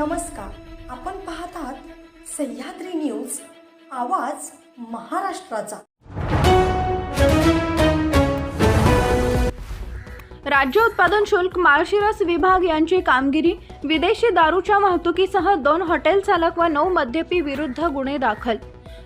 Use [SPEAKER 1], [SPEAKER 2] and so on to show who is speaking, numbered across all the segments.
[SPEAKER 1] नमस्कार. आपण पाहत आहात सह्याद्री न्यूज आवाज महाराष्ट्राचा.
[SPEAKER 2] राज्य उत्पादन शुल्क माळशिरस विभाग यांची कामगिरी विदेशी दारूच्या वाहतुकीसह दोन हॉटेल चालक व नऊ मद्यपी विरुद्ध गुन्हे दाखल.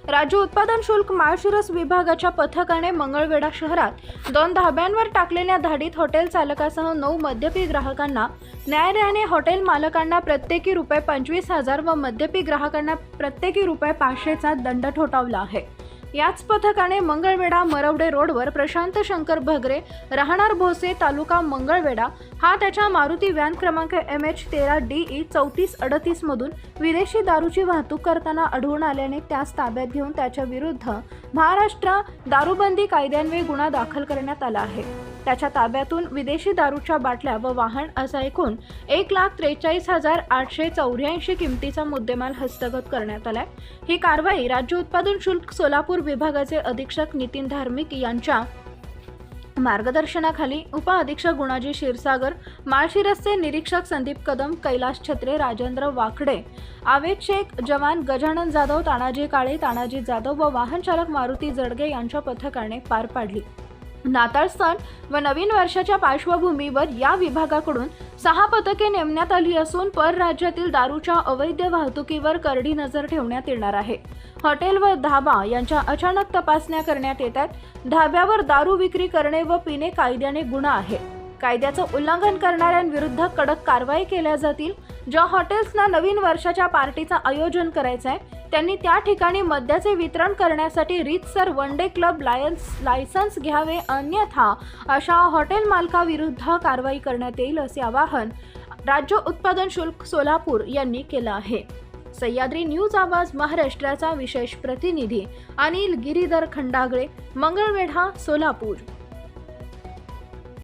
[SPEAKER 2] राज्य उत्पादन शुल्क माळशिरस विभागाच्या पथकाने मंगळवेढा शहरात दोन धाब्यांवर टाकलेल्या धाडीत हॉटेल चालकासह नऊ मद्यपी ग्राहकांना न्यायालयाने हॉटेल मालकांना प्रत्येकी रुपये पंचवीस हजार व मद्यपी ग्राहकांना प्रत्येकी रुपये पाचशेचा दंड ठोठावला आहे. याच पथकाने मंगळवेढा मरवडे रोडवर प्रशांत शंकर भगरे राहणार भोसे तालुका मंगळवेढा हा त्याच्या मारुती व्हॅन क्रमांक एम एच तेरा डी ई चौतीस अडतीसमधून विदेशी दारूची वाहतूक करताना आढळून आल्याने त्यास ताब्यात घेऊन त्याच्या विरुद्ध महाराष्ट्र दारूबंदी कायद्यान्वये गुन्हा दाखल करण्यात आला आहे. त्याच्या ताब्यातून विदेशी दारूच्या बाटल्या व वाहन असा एकूण एक लाख त्रेचाळीस हजार आठशे चौऱ्याऐंशी किमतीचा मुद्देमाल हस्तगत करण्यात आलाय. ही कारवाई राज्य उत्पादन शुल्क सोलापूर विभागाचे अधीक्षक नितीन धार्मिक यांच्या मार्गदर्शनाखाली उपअधीक्षक गुणाजी क्षीरसागर माळशिरसचे निरीक्षक संदीप कदम कैलास छत्रे राजेंद्र वाकडे आवेद शेख जवान गजानन जाधव तानाजी काळे तानाजी जाधव व वाहन चालक मारुती जडगे यांच्या पथकाने पार पाडली. नाताळ सण व नवीन वर्षाच्या पार्श्वभूमीवर या विभागाकडून सहा पथके नेमण्यात आली असून परराज्यातील दारूच्या अवैध वाहतुकीवर करडी नजर ठेवण्यात येणार आहे. हॉटेल व धाबा यांच्या अचानक तपासण्या करण्यात येतात धाब्यावर दारू विक्री करणे व पिणे कायद्याने गुन्हा आहे. कायद्याचं उल्लंघन करणाऱ्यांविरुद्ध कडक कारवाई केल्या जातील ज्या हॉटेल्सना नवीन वर्षाच्या पार्टीचं आयोजन करायचं आहे त्यांनी त्या ठिकाणी मद्याचे वितरण करण्यासाठी रीतसर one day club lions license घ्यावे अन्यथा अशा हॉटेल मालकाविरुद्ध कारवाई करण्यात येईल असे आवाहन राज्य उत्पादन शुल्क सोलापूर यांनी केलं आहे. सह्याद्री न्यूज आवाज महाराष्ट्राचा विशेष प्रतिनिधी अनिल गिरीधर खंडागळे मंगळवेढा सोलापूर.